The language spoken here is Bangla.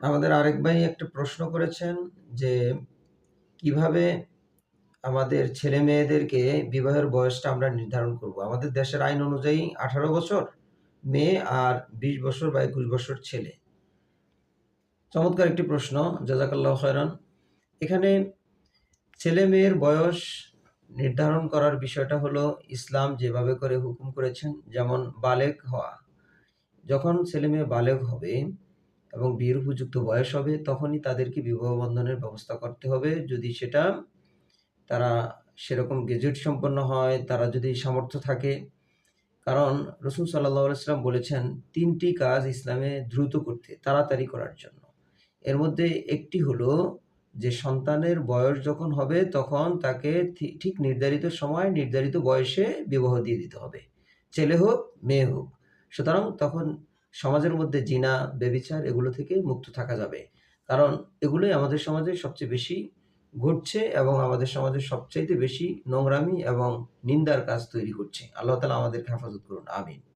আমাদের আরেক ভাই একটা প্রশ্ন করেছেন যে, কীভাবে আমাদের ছেলে-মেয়েদেরকে বিবাহের বয়সটা আমরা নির্ধারণ করব? আমাদের দেশের আইন অনুযায়ী 18 বছর মেয়ে আর 20 বছর বা 21 বছর ছেলে। চমৎকার একটি প্রশ্ন, জাযাকাল্লাহু খায়রান। এখানে ছেলে-মেয়ের বয়স নির্ধারণ করার বিষয়টা হলো ইসলাম যেভাবে করে হুকুম করেছেন যেমন বালেক হওয়া। যখন ছেলে-মেয়ে বালেক হবে এবং বিয়ের উপযুক্ত বয়স হবে তখনই তাদেরকে বিবাহ বন্ধনের ব্যবস্থা করতে হবে। যদি সেটা তারা সেরকম গেজেট সম্পন্ন হয়, তারা যদি সামর্থ্য থাকে। কারণ রসুল সাল্লাল্লাহু আলাইহি ওয়াসাল্লাম বলেছেন তিনটি কাজ ইসলামে দ্রুত করতে, তাড়াতাড়ি করার জন্য। এর মধ্যে একটি হলো যে সন্তানের বয়স যখন হবে তখন তাকে ঠিক নির্ধারিত সময় নির্ধারিত বয়সে বিবাহ দিয়ে দিতে হবে। ছেলে হোক, মেয়ে হোক। সুতরাং তখন সমাজের মধ্যে জিনা, বেবিচার এগুলো থেকে মুক্ত থাকা যাবে। কারণ এগুলোই আমাদের সমাজে সবচেয়ে বেশি ঘটছে এবং আমাদের সমাজে সবচাইতে বেশি নোংরামি এবং নিন্দার কাজ তৈরি করছে। আল্লাহ তালা আমাদেরকে হেফাজত করুন। আমিন।